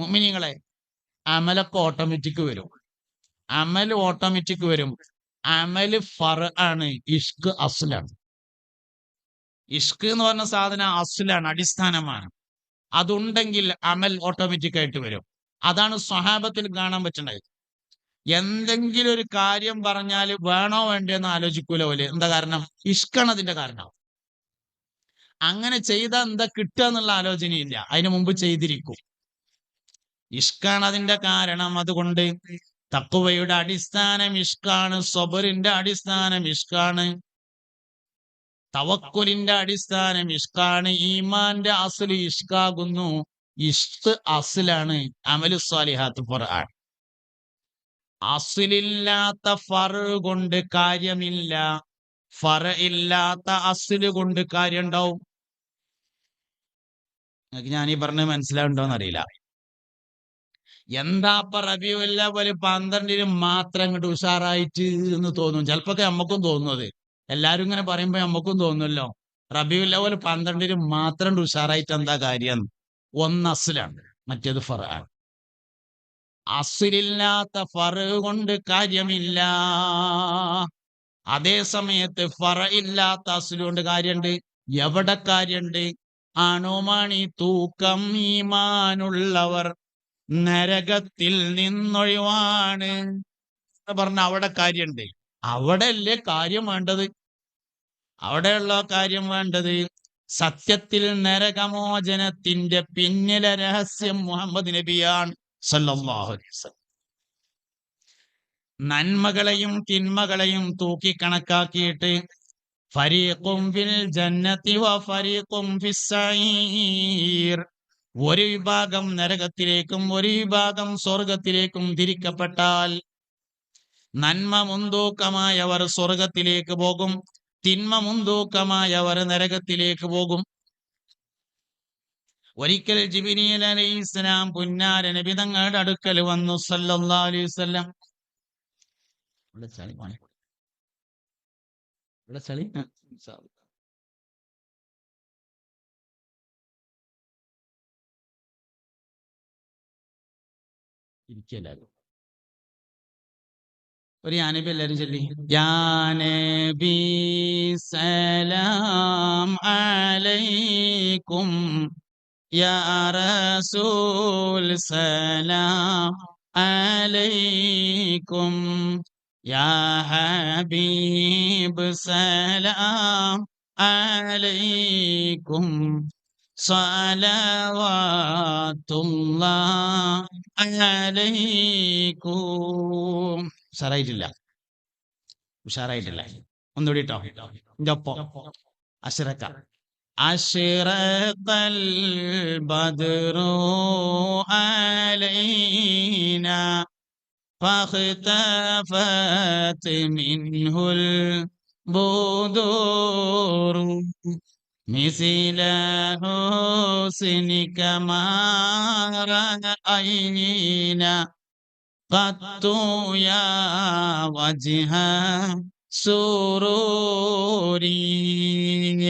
മുഅ്മിനീങ്ങളെ അമലൊക്കെ ഓട്ടോമാറ്റിക് വരും. അമൽ ഓട്ടോമാറ്റിക് വരും. അമൽ ഫർ ആണ് ഇഷ്ക് അസുലാണ് ഇഷ്ക് എന്ന് പറഞ്ഞ സാധനം അസുലാണ് അടിസ്ഥാനമാണ്. അതുണ്ടെങ്കിൽ അമൽ ഓട്ടോമാറ്റിക് ആയിട്ട് വരും. അതാണ് സ്വഹാബത്തിൽ കാണാൻ പറ്റേണ്ടത് എന്തെങ്കിലും ഒരു കാര്യം പറഞ്ഞാൽ വേണോ വേണ്ടെന്ന് ആലോചിക്കൂല പോലെ എന്താ കാരണം? ഇഷ്കാണ് അതിന്റെ കാരണം. അങ്ങനെ ചെയ്താൽ എന്താ കിട്ടുക എന്നുള്ള ആലോചനയില്ല. അതിനു മുമ്പ് ചെയ്തിരിക്കും. ഇഷ്കാണ് അതിന്റെ കാരണം അതുകൊണ്ട് തക്കുവയുടെ അടിസ്ഥാനം ഇഷ്കാണ് സ്വബറിന്റെ അടിസ്ഥാനം ഇഷ്കാണ് തവക്കുലിന്റെ അടിസ്ഥാനം ഇഷ്കാണ് ഈമാന്റെ അസൽ ഇഷ്കാകുന്നു ഇഷ്ത് അസിലാണ് അമലു സ്വാലിഹാത്ത് ഖുർആൻ. അസിലില്ലാത്ത ഫർ കൊണ്ട് കാര്യമില്ല ഫറ ഇല്ലാത്ത അസിൽ കൊണ്ട് കാര്യം ഉണ്ടാവും ഞാൻ ഈ പറഞ്ഞത് മനസ്സിലാവുണ്ടോന്ന് അറിയില്ല എന്താ അപ്പൊ റബിയുല്ല പോലെ പന്ത്രണ്ടിന് മാത്രം അങ്ങോട്ട് ഉഷാറായിട്ട് എന്ന് തോന്നും. ചിലപ്പോഴൊക്കെ നമ്മക്കും തോന്നുന്നത് എല്ലാരും ഇങ്ങനെ പറയുമ്പോ നമുക്കും തോന്നുമല്ലോ. റബിയുല്ല പോലെ പന്ത്രണ്ടിന് മാത്രം ഉഷാറായിട്ട് എന്താ കാര്യം? ഒന്ന് അസിലാണ് മറ്റേത് ഫറ ആണ് അസിലില്ലാത്ത ഫറ കൊണ്ട് കാര്യമില്ല. അതേ സമയത്ത് ഫറ ഇല്ലാത്ത അസിലുകൊണ്ട് കാര്യമുണ്ട് എവിടെ കാര്യണ്ട്? അണുമണി തൂക്കം ഈമാനുള്ളവർ. നരകത്തിൽ നിന്നൊഴിവാണ്. എന്ന് പറഞ്ഞ അവിടെ കാര്യണ്ട്. അവിടെ അല്ലേ കാര്യം വേണ്ടത്? അവിടെയുള്ള കാര്യം വേണ്ടത് സത്യത്തിൽ നരകമോചനത്തിന്റെ പിന്നിലെ രഹസ്യം മുഹമ്മദ് നബിയാണ് നന്മകളെയും തിന്മകളെയും തൂക്കി കണക്കാക്കിയിട്ട് ഫരീഖും ഫിൽ ജന്നത്തി വ ഫരീഖും ഫിസ്സഈർ ഒരു വിഭാഗം നരകത്തിലേക്കും ഒരു വിഭാഗം സ്വർഗത്തിലേക്കും തിരിക്കപ്പെട്ടാൽ നന്മ മുന്തൂക്കമായവർ സ്വർഗത്തിലേക്ക് പോകും തിന്മ മുന്തൂക്കമായവർ നരകത്തിലേക്ക് പോകും. ഒരിക്കൽ ജിബിനിയൽ അലൈഹി ഇസ്ലാം പുന്നാര നബി തങ്ങളുടെ അടുക്കൽ വന്നു സല്ലല്ലാഹു അലൈഹി വസല്ലം. ചളി ചളി. ഇരിക്കല്ലാരും ഒരു യാനബി എല്ലാരും ചൊല്ലി. യാനബി സലാം അലൈക്കും യാ റസൂൽ സലാം അലൈക്കും യാ ഹബീബ് സലാം അലൈക്കും ഉഷാറായിട്ടില്ല ഉഷാറായിട്ടില്ല ഒന്നുകൂടി കേട്ടോ എന്റെ ഒപ്പം അശ്രക്ക أشرق البدر علينا فاختفت منه البدور مثل حسنك ما رأينا قط يا وجه سروري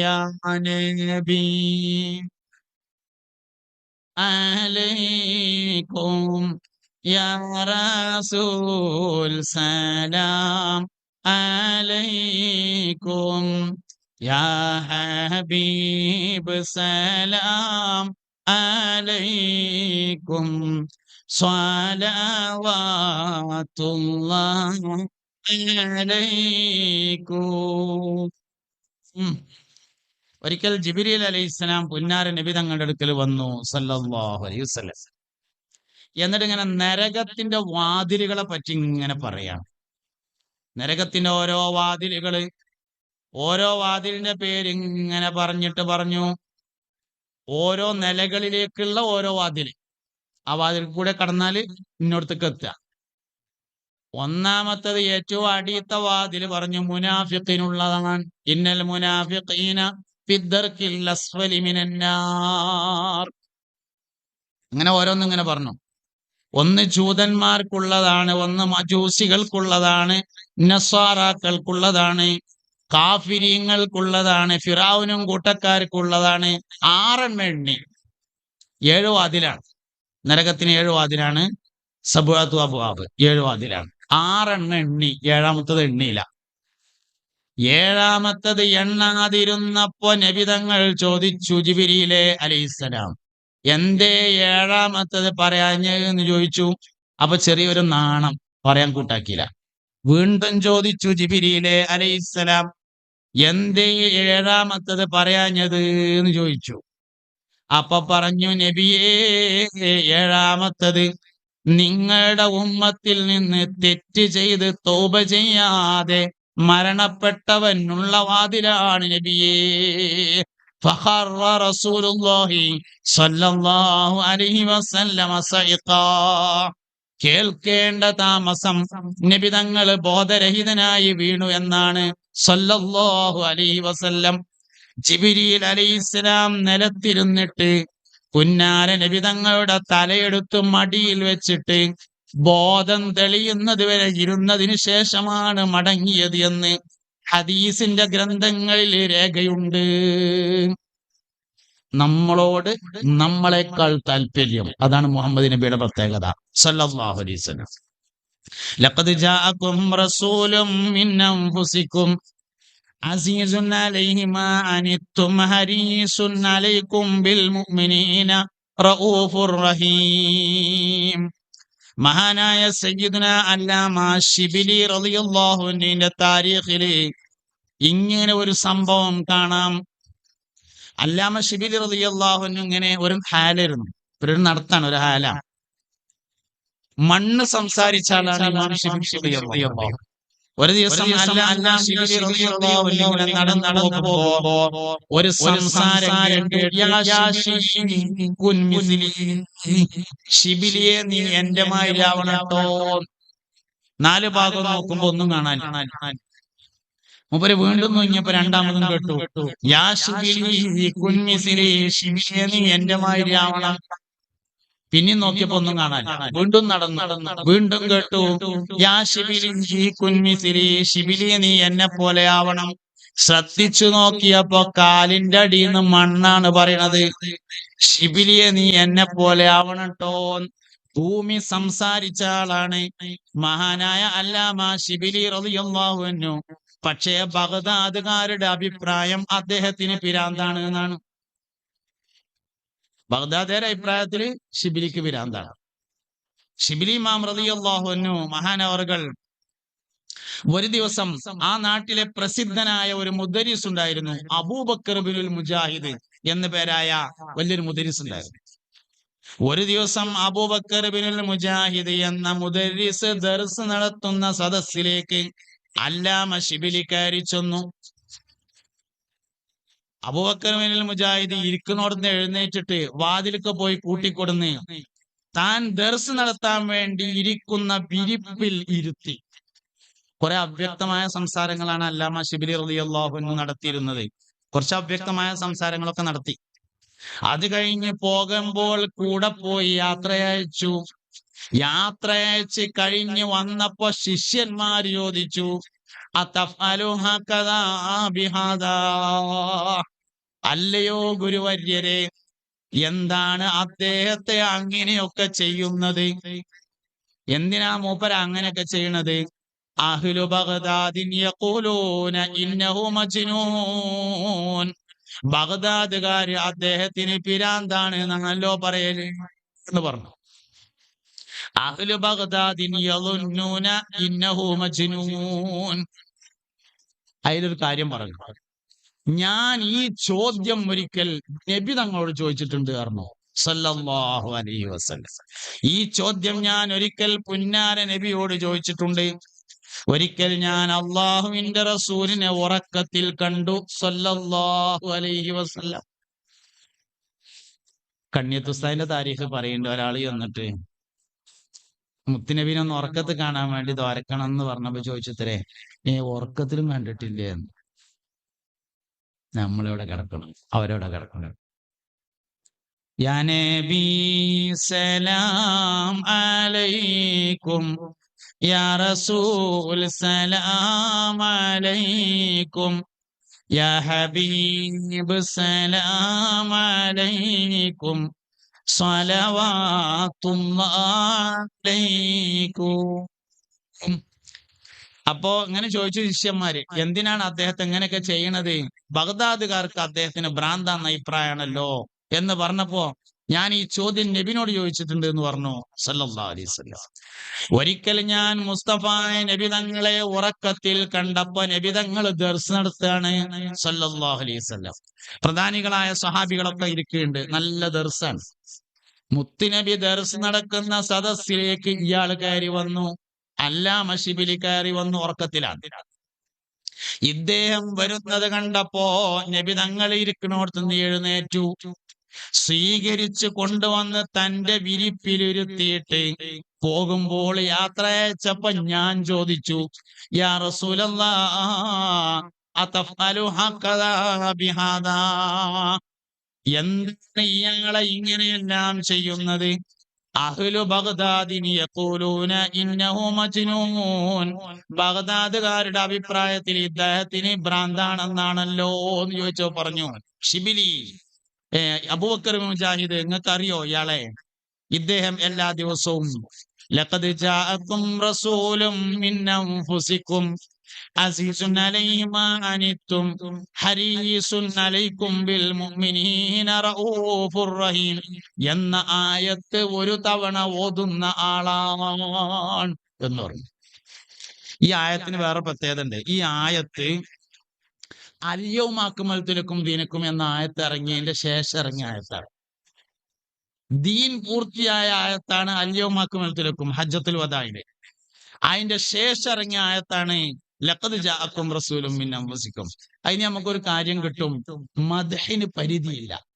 يا نبي عليكم يا رسول سلام عليكم يا حبيب سلام عليكم صلوات الله عليكم ഉം. ഒരിക്കൽ ജിബിരിൽ അലൈഹി ഇസ്ലാം പുന്നാര നബി തങ്ങളുടെ അടുക്കൽ വന്നു സല്ലല്ലാഹു അലൈഹി വസല്ലം എന്നിട്ട് ഇങ്ങനെ നരകത്തിന്റെ വാതിലുകളെ പറ്റി ഇങ്ങനെ പറയാം നരകത്തിന്റെ ഓരോ വാതിലുകള് ഓരോ വാതിലിന്റെ പേര് ഇങ്ങനെ പറഞ്ഞിട്ട് പറഞ്ഞു. ഓരോ നിലകളിലേക്കുള്ള ഓരോ വാതിൽ ആ വാതിൽ കൂടെ കടന്നാൽ ഇന്നോടത്തേക്ക് എത്തുക. ഒന്നാമത്തത് ഏറ്റവും അടിയത്തെ വാതിൽ പറഞ്ഞു മുനാഫിഖിനുള്ളതാണ്. ഇന്നൽ മുനാഫിഖീന അങ്ങനെ ഓരോന്നും ഇങ്ങനെ പറഞ്ഞു. ഒന്ന് ജൂതന്മാർക്കുള്ളതാണ് ഒന്ന് മജൂസികൾക്കുള്ളതാണ് നസ്വാറാക്കൾക്കുള്ളതാണ് കാഫിര്യങ്ങൾക്കുള്ളതാണ് ഫിറാവുനും കൂട്ടക്കാർക്കുള്ളതാണ് ആറെണ്ണം എണ്ണി ഏഴ് വാതിലാണ്. നരകത്തിന് ഏഴു വാതിലാണ്. സബുഅത്തു അബുവാബ് ഏഴു വാതിലാണ്. ആറെണ്ണ എണ്ണി ഏഴാമത്തത് എണ്ണിയില്ല ഏഴാമത്തത് എണ്ണാതിരുന്നപ്പോ നബിതങ്ങൾ ചോദിച്ചു ജിബിരിയിലെ അലൈഹിസ്സലാം എന്തേ ഏഴാമത്തത് പറയാഞ്ഞെന്ന് ചോദിച്ചു. അപ്പൊ ചെറിയൊരു നാണം പറയാൻ കൂട്ടാക്കിയില്ല. വീണ്ടും ചോദിച്ചു ജിബിരിയിലെ അലൈഹിസ്സലാം എന്തേ ഏഴാമത്തത് പറയാഞ്ഞത് എന്ന് ചോദിച്ചു. അപ്പൊ പറഞ്ഞു നബിയേ ഏഴാമത്തത് നിങ്ങളുടെ ഉമ്മത്തിൽ നിന്ന് തെറ്റ് ചെയ്ത് തോപ ചെയ്യാതെ മരണപ്പെട്ടവനുള്ള വാതിലാണ് നബിയേ. കേൾക്കേണ്ട താമസം നിബിതങ്ങൾ ബോധരഹിതനായി വീണു എന്നാണ് സല്ലല്ലാഹു അലൈഹി വസല്ലം ജിബിരിയിൽ അലൈഹിസ്സലാം നിലത്തിരുന്നിട്ട് പുന്നാര നബിതങ്ങളുടെ തലയെടുത്ത് മടിയിൽ വെച്ചിട്ട് ബോധം തെളിയുന്നത് വരെ ഇരുന്നതിനു ശേഷമാണ് മടങ്ങിയത് എന്ന് ഹദീസിന്റെ ഗ്രന്ഥങ്ങളിൽ രേഖയുണ്ട്. നമ്മളോട് നമ്മളെക്കാൾ താല്പര്യം. അതാണ് മുഹമ്മദ് നബിയുടെ പ്രത്യേകത. സല്ലാഹു അലൈഹി വസല്ലം جاءكم ജാഅകും من أنفسكم عزيز عليه ما عنتم അനിത്തും ഹരീസുൻ بالمؤمنين റഹീം മഹാനായ സയ്യിദ്ന അല്ലാമ ഷിബിലി റളിയല്ലാഹു അൻഹുവിന്റെ താരീഖിൽ ഇങ്ങനെ ഒരു സംഭവം കാണാം. അല്ലാമ ഷിബിലി റളിയല്ലാഹു അൻഹു ഇങ്ങനെ ഒരു ഹാലായിരുന്നു ഒരു നടത്താണ് ഒരു ഹാല മണ്ണ് സംസാരിച്ചാലാണ് ഇമാം ഒരു ദിവസം നടന്നു പോകുമ്പോ ഒരു സംസാരം ഷിബിലിയെ നീ എന്റെ മാതിരിയാവണട്ടോ നാല് ഭാഗം നോക്കുമ്പോ ഒന്നും കാണാൻ മൂപ്പര് വീണ്ടും നോക്കിയപ്പോ രണ്ടാമതും കേട്ടു. യാ ഷിബിലി കുൻ മിസ്ലി ഷിബിലിയെ നീ എന്റെ മാതിരിയാവണം പിന്നെ നോക്കിയപ്പോ ഒന്നും കാണാൻ വീണ്ടും നടന്നു. വീണ്ടും കേട്ടു. യാ മിസ്ലി ഷിബിലിയെ നീ എന്നെ പോലെ ആവണം. ശ്രദ്ധിച്ചു നോക്കിയപ്പോ കാലിന്റെ അടിയിൽ നിന്ന് മണ്ണാണ് പറയണത്. ശിബിലിയെ നീ എന്നെ പോലെ ആവണട്ടോ. ഭൂമി സംസാരിച്ച ആളാണ്. മഹാനായ അല്ലാമ ശിബിലി റളിയല്ലാഹു അൻഹു. പക്ഷേ ബഗ്ദാദുകാരുടെ അഭിപ്രായം അദ്ദേഹത്തിന് പിരാന്താണ് എന്നാണ്. ബഗ്ദാദുകാരുടെ അഭിപ്രായത്തിൽ ഷിബിലിക്ക് ഭ്രാന്താണ്. ഷിബിലി മാം റളിയല്ലാഹു അൻഹു മഹാനവറുകൾ ഒരു ദിവസം ആ നാട്ടിലെ പ്രസിദ്ധനായ ഒരു മുദരിസ് ഉണ്ടായിരുന്നു അബൂബക്കർ ബിനുൽ മുജാഹിദ് എന്ന പേരായ വലിയൊരു മുദരിസ് ഉണ്ടായിരുന്നു. ഒരു ദിവസം അബൂബക്കർ ബിനുൽ മുജാഹിദ് എന്ന മുദരിസ് ദർസ് നടത്തുന്ന സദസ്സിലേക്ക് അല്ലാമ ഷിബിലി കയറി ചെന്നു. അബൂബക്കർ ബിനുൽ മുജാഹിദ് ഇരിക്കുന്നോടുന്ന് എഴുന്നേറ്റിട്ട് വാതിലൊക്കെ പോയി കൂട്ടിക്കൊടുന്ന് താൻ ദർസ് നടത്താൻ വേണ്ടി ഇരിക്കുന്ന വിരിപ്പിൽ ഇരുത്തി. കുറെ അവ്യക്തമായ സംസാരങ്ങളാണ് അല്ലാമ ഷിബിലി റളിയല്ലാഹു അൻഹു നടത്തിയിരുന്നത്. കുറച്ച് അവ്യക്തമായ സംസാരങ്ങളൊക്കെ നടത്തി. അത് കഴിഞ്ഞ് പോകുമ്പോൾ കൂടെ പോയി യാത്രയച്ചു യാത്രയച്ച് കഴിഞ്ഞ് വന്നപ്പോ ശിഷ്യന്മാർ ചോദിച്ചു? അല്ലയോ ഗുരുവര്യരെ എന്താണ് അദ്ദേഹത്തെ അങ്ങനെയൊക്കെ ചെയ്യുന്നത്? എന്തിനാ മൂപ്പര അങ്ങനെയൊക്കെ ചെയ്യണത്? അഹ്ലു ബഗ്ദാദിൻ യഖൂലൂന ഇന്നഹു അദ്ദേഹത്തിന് പിരാന്താണ് എന്നാണല്ലോ പറയൽ എന്ന് പറഞ്ഞു. അഹ്ലു ബഗ്ദാദിൻ യളുന്നൂന ഇന്നഹു മജ്നൂൻ. അതിലൊരു കാര്യം പറഞ്ഞു. ഞാൻ ഈ ചോദ്യം ഒരിക്കൽ നബി തങ്ങളോട് ചോദിച്ചിട്ടുണ്ട് പറഞ്ഞു സല്ലല്ലാഹു അലൈഹി വസല്ലം. ഈ ചോദ്യം ഞാൻ ഒരിക്കൽ പുന്നാര നബിയോട് ചോദിച്ചിട്ടുണ്ട്. ഒരിക്കൽ ഞാൻ അള്ളാഹുവിന്റെ റസൂലിനെ ഉറക്കത്തിൽ കണ്ടു. സല്ലല്ലാഹു അലൈഹി വസല്ലം. കണ്യത്തുസ്താദിന്റെ താരീഖ് പറയുന്നുണ്ട് ഒരാൾ ചെന്നിട്ട് മുത്തുനബീനെ ഒന്ന് ഉറക്കത്ത് കാണാൻ വേണ്ടി ദ്വാരക്കണം എന്ന് പറഞ്ഞപ്പോ ചോദിച്ചത്രേ ഏ ഉറക്കത്തിലും കണ്ടിട്ടില്ലേ? എന്ന്. നമ്മളിവിടെ കിടക്കണം? അവരവിടെ കിടക്കണം? സലാം അലൈക്കും. യാ റസൂൽ സലാം അലൈക്കും. യാ ഹബീബ് സലാം അലൈക്കും. അപ്പോ ഇങ്ങനെ ചോദിച്ചു ശിഷ്യന്മാര് എന്തിനാണ് അദ്ദേഹത്തെ ഇങ്ങനെയൊക്കെ ചെയ്യണത്? ബഗ്ദാദുകാർക്ക് അദ്ദേഹത്തിന് ഭ്രാന്താന്ന അഭിപ്രായമാണല്ലോ എന്ന് പറഞ്ഞപ്പോ ഞാൻ ഈ ചോദ്യം നബിനോട് ചോദിച്ചിട്ടുണ്ട് എന്ന് പറഞ്ഞു അലൈഹി വസല്ലം. ഒരിക്കൽ ഞാൻ മുസ്തഫ നബി തങ്ങളെ ഉറക്കത്തിൽ കണ്ടപ്പോ നബി തങ്ങൾ ദർസ് നടത്തുകയാണ് വസല്ലം. പ്രധാനികളായ സഹാബികളൊക്കെ ഇരിക്കുന്നുണ്ട്. നല്ല ദർസാണ്. മുത്തുനബി ദർസ് നടക്കുന്ന സദസ്സിലേക്ക് ഇയാൾ കയറി വന്നു. അല്ലാമ മഷിബിലി കയറി വന്നു ഉറക്കത്തിലാണ്. ഇദ്ദേഹം വരുന്നത് കണ്ടപ്പോ നബി തങ്ങൾ ഇരിക്കണോടത്തുനിന്ന് എഴുന്നേറ്റു. സ്വീകരിച്ചു കൊണ്ടുവന്ന് തന്റെ വിരിപ്പിലിരുത്തിയിട്ട് പോകുമ്പോൾ യാത്ര അയച്ചപ്പോ ഞാൻ ചോദിച്ചു യാ റസൂലല്ലാ എന്താണ് ഇയാളെ ഇങ്ങനെയെല്ലാം ചെയ്യുന്നത്? അഹ്ലു ബഗ്ദാദിനി യഖൂലൂന അഭിപ്രായത്തിൽ ഇദ്ദേഹത്തിന് ഭ്രാന്താണെന്നാണല്ലോ എന്ന് ചോദിച്ചോ പറഞ്ഞു ഷിബിലി അബൂബക്കർ മുജാഹിദ് നിങ്ങൾക്ക് അറിയോ ഇയാളെ? ഇദ്ദേഹം എല്ലാ ദിവസവും ലഖദ് ജാഅക്കും റസൂലും മിൻ അൻഫുസിക്കും അസീസുൻ മാ അനിത്തും ഹരീസുൻ അലൈക്കും ബിൽ മുഅ്മിനീന റഊഫുർ റഹീം എന്ന ആയത്ത് ഒരു തവണ ഓതുന്ന ആളാണ് എന്ന് പറഞ്ഞു. ഈ ആയത്തിന് വേറെ പ്രത്യേകത ഉണ്ട് ഈ ആയത്ത് അല്യവുമാക്കുമലത്തിലേക്കും ദീനക്കും എന്ന ആയത്ത് ഇറങ്ങിയതിന്റെ ശേഷം ഇറങ്ങിയ ആയത്താണ്. ദീൻ പൂർത്തിയായ ആയത്താണ് അല്യവുമാക്കുമലത്തിലേക്കും ഹജ്ജത്തുൽ വദായിലെ. അതിന്റെ ശേഷം ഇറങ്ങിയ ആയത്താണ് ലക്കത് ജാക്കും റസൂലും മിൻ അമ്പസിക്കും അതിന് നമുക്കൊരു കാര്യം കിട്ടും മദഹിന് പരിധിയില്ല.